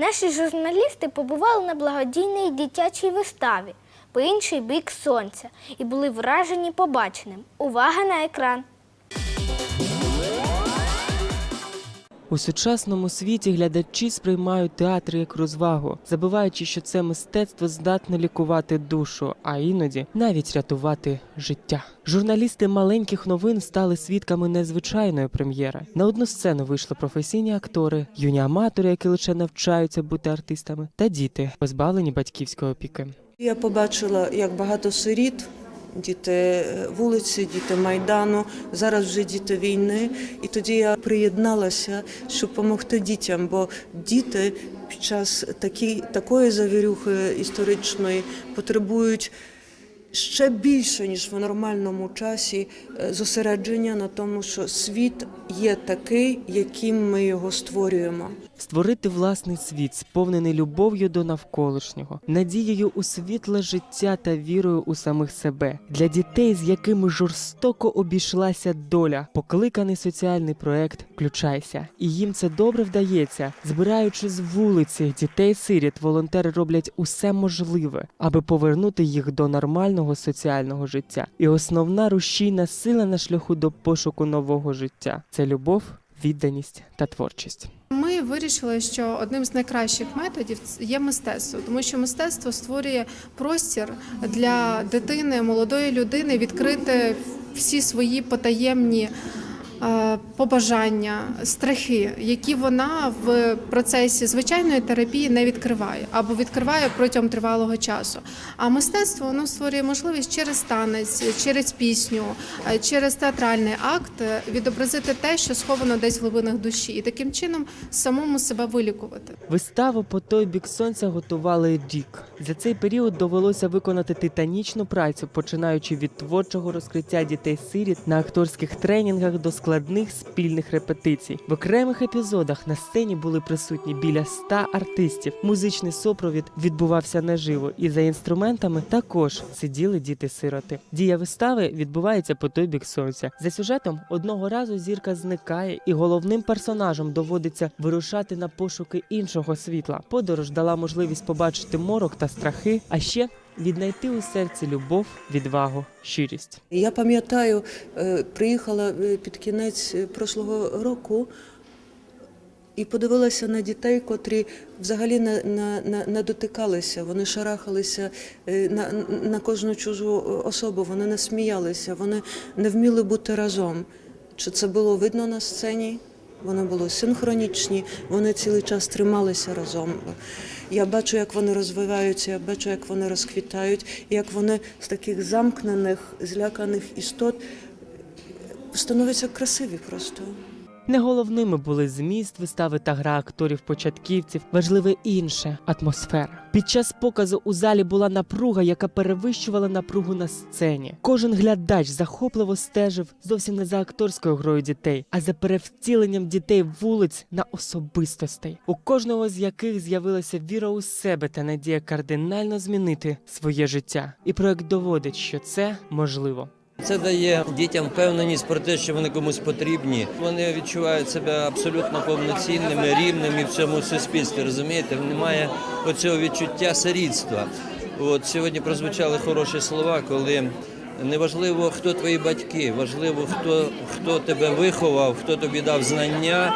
Наші журналісти побували на благодійній дитячій виставі по інший бік сонця і були вражені побаченим. Увага на екран! У сучасному світі глядачі сприймають театр як розвагу, забуваючи, що це мистецтво здатне лікувати душу, а іноді навіть рятувати життя. Журналісти маленьких новин стали свідками незвичайної прем'єри. На одну сцену вийшли професійні актори, юні аматори, які лише навчаються бути артистами, та діти, позбавлені батьківської опіки. Я побачила, як багато сиріт, діти е, вулиці, діти майдану, зараз вже діти війни. І тоді я приєдналася, щоб допомогти дітям, бо діти під час такі, такої завірюхи історичної потребують. Ще більше ніж в нормальному часі е, зосередження на тому, що світ є такий, яким ми його створюємо. Створити власний світ, сповнений любов'ю до навколишнього, надією у світле життя та вірою у самих себе для дітей, з якими жорстоко обійшлася доля, покликаний соціальний проект Включайся. І їм це добре вдається. Збираючи з вулиці дітей сиріт, волонтери роблять усе можливе, аби повернути їх до нормального соціального життя. І основна рушійна сила на шляху до пошуку нового життя це любов, відданість та творчість. Ми вирішили, що одним з найкращих методів є мистецтво, тому що мистецтво створює простір для дитини, молодої людини відкрити всі свої потаємні побажання, страхи, які вона в процесі звичайної терапії не відкриває або відкриває протягом тривалого часу. А мистецтво воно створює можливість через танець, через пісню, е, через театральний акт е, відобразити те, що сховано десь в глибинах душі, і таким чином самому себе вилікувати. Виставу по той бік сонця готували рік. За цей період довелося виконати титанічну працю, починаючи від творчого розкриття дітей-сиріт на акторських тренінгах до складних спільних репетицій. В окремих епізодах на сцені були присутні біля ста артистів. Музичний супровід відбувався наживо, і за інструментами також сиділи діти-сироти. Дія вистави відбувається по той бік сонця. За сюжетом одного разу зірка зникає, і головним персонажам доводиться вирушати на пошуки іншого світла. Подорож дала можливість побачити морок та страхи, а ще віднайти у серці любов, відвагу, щирість. Я пам'ятаю, е, приїхала е, під кінець е, прошлого року і подивилася на дітей, котрі взагалі не, не, не, не дотикалися. Вони шарахалися на, на кожну чужу особу, вони не сміялися, вони не вміли бути разом. Чи це було видно на сцені? Вони були синхронічні, вони цілий час трималися разом. Я бачу, як вони розвиваються, я бачу, як вони розквітають, як вони з таких замкнених, зляканих істот становляться красиві просто. Не головними були зміст вистави та гра акторів-початківців, важливе інше атмосфера. Під час показу у залі була напруга, яка перевищувала напругу на сцені. Кожен глядач захопливо стежив зовсім не за акторською грою дітей, а за перевтіленням дітей вулиць на особистостей, у кожного з яких з'явилася віра у себе та надія кардинально змінити своє життя. І проект доводить, що це можливо. Це дає дітям впевненість про те, що вони комусь потрібні. Вони відчувають себе абсолютно повноцінними, рівними в цьому суспільстві. Розумієте, немає оцього відчуття сирітства. От сьогодні прозвучали хороші слова, коли неважливо, хто твої батьки, важливо, хто, хто тебе виховав, хто тобі дав знання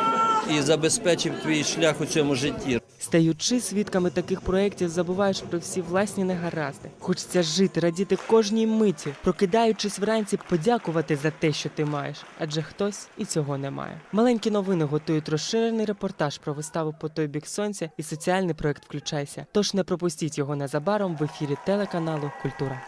і забезпечив твій шлях у цьому житті. Стаючи свідками таких проєктів, забуваєш про всі власні негаразди. Хочеться жити, радіти кожній миті, прокидаючись вранці, подякувати за те, що ти маєш, адже хтось і цього не має. Маленькі новини готують розширений репортаж про виставу по той бік сонця і соціальний проект Включайся. Тож не пропустіть його незабаром в ефірі телеканалу Культура.